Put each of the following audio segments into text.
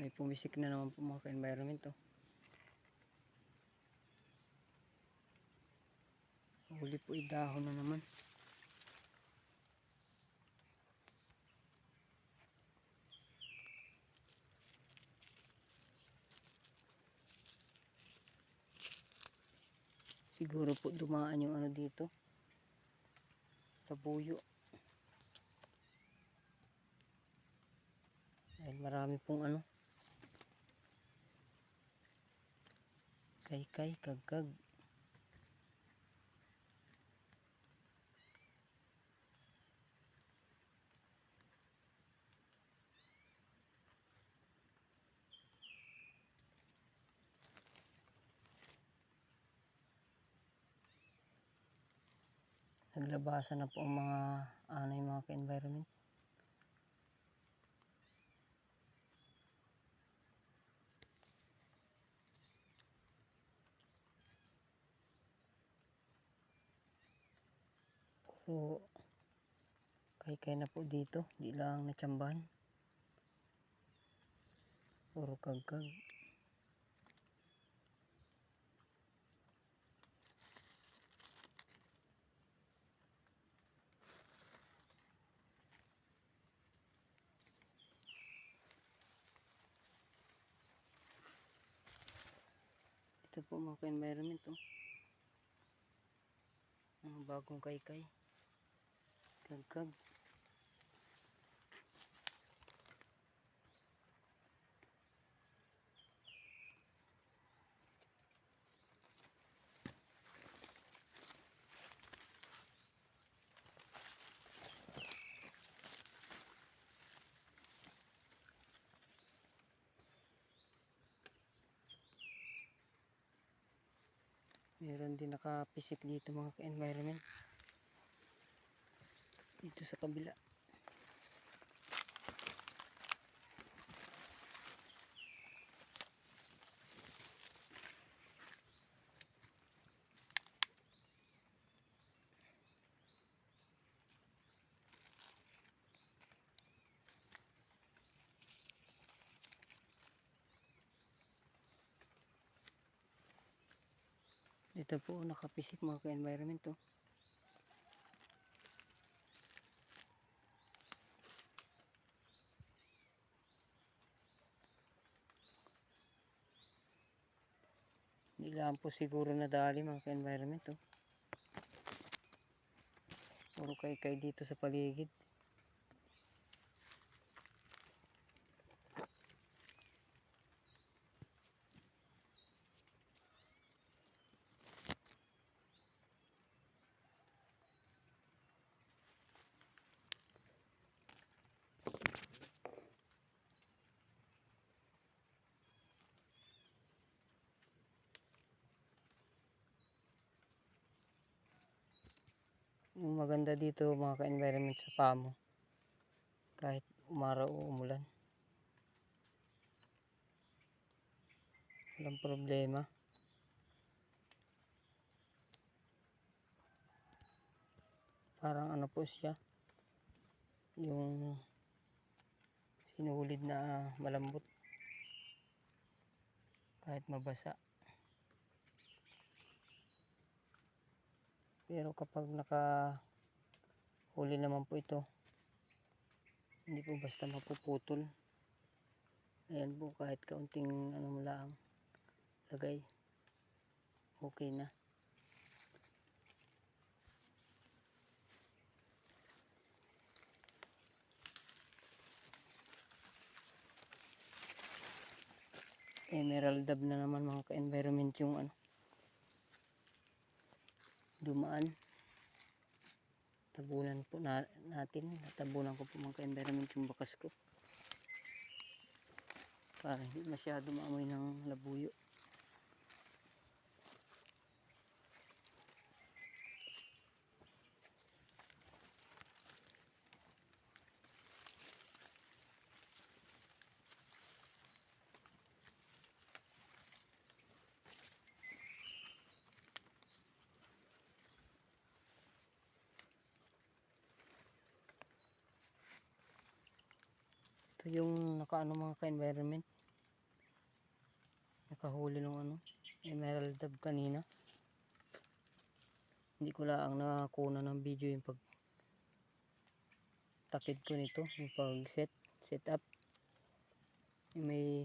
May pumisik na naman po mga ka-environment oh. Huli po idahon na naman. Siguro po dumaan yung ano dito. Labuyo. Dahil marami pong ano. Kay-kay, kagkag. Naglabasan na po ang mga ano yung mga ka-environment. Puro kay-kay na po dito. Di lang natsambahan. Puro kagkag. Ito po mga ka-environment oh. Ang bagong kay-kay. Kagkag. Meron din nakapisik dito mga ka-environment. Dito sa kabila. Dito po nakapisik mga ka-environment oh. Hindi po siguro nadali mga ka-environment oh. Puro kay-kay dito sa paligid. Maganda dito mga ka-environment sa pamo. Kahit umaraw o umulan. Walang problema. Parang ano po siya. Yung sinuhulid na malambot. Kahit mabasa. Pero kapag naka huli naman po ito, hindi po basta mapuputol. Ayan po kahit kaunting ano mo lang lagay. Okay na. Emerald dab na naman mga ka-environment yung ano dumaan. Tabunan po na, natin. Tabunan ko po mga ka-environment yung bakas ko. Para hindi masyado maamoy ng labuyo ito yung nakaano mga ka-environment nakahuli ng ano, emerald dab kanina. Hindi ko lang nakakuna ng video yung pag takid ko nito, yung pag set, set up. Yung may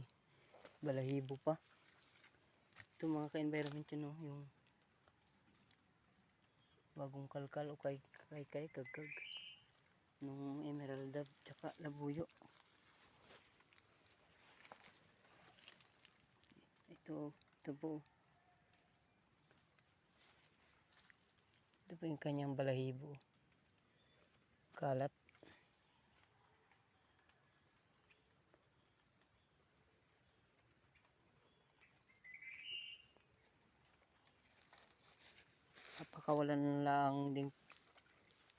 balahibo pa. Ito mga ka-environment yun, no? yung bagong kalkal o kay kay kay kagkag nung emerald dab tsaka labuyo ito po ito po yung kanyang balahibo. Kalat. Napakawalan lang din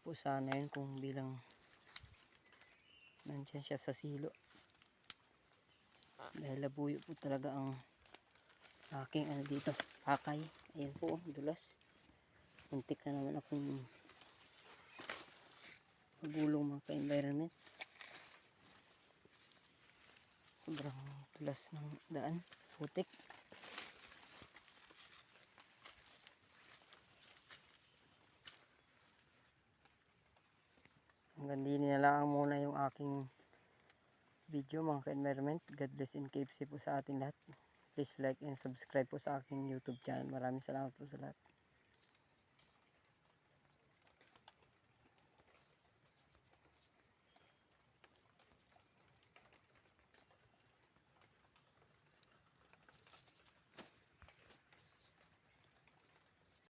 po sana yun kung bilang nandyan siya sa silo. Dahil labuyo po talaga ang aking ano dito pakay ayan po oh, dulas. Muntik na naman akong magulong mga ka-environment. Sobrang dulas ng daan. Putik. Hanggang din na lang muna yung aking video mga ka-environment. God bless and keep safe po sa ating lahat please like and subscribe po sa aking youtube channel. Maraming salamat po sa lahat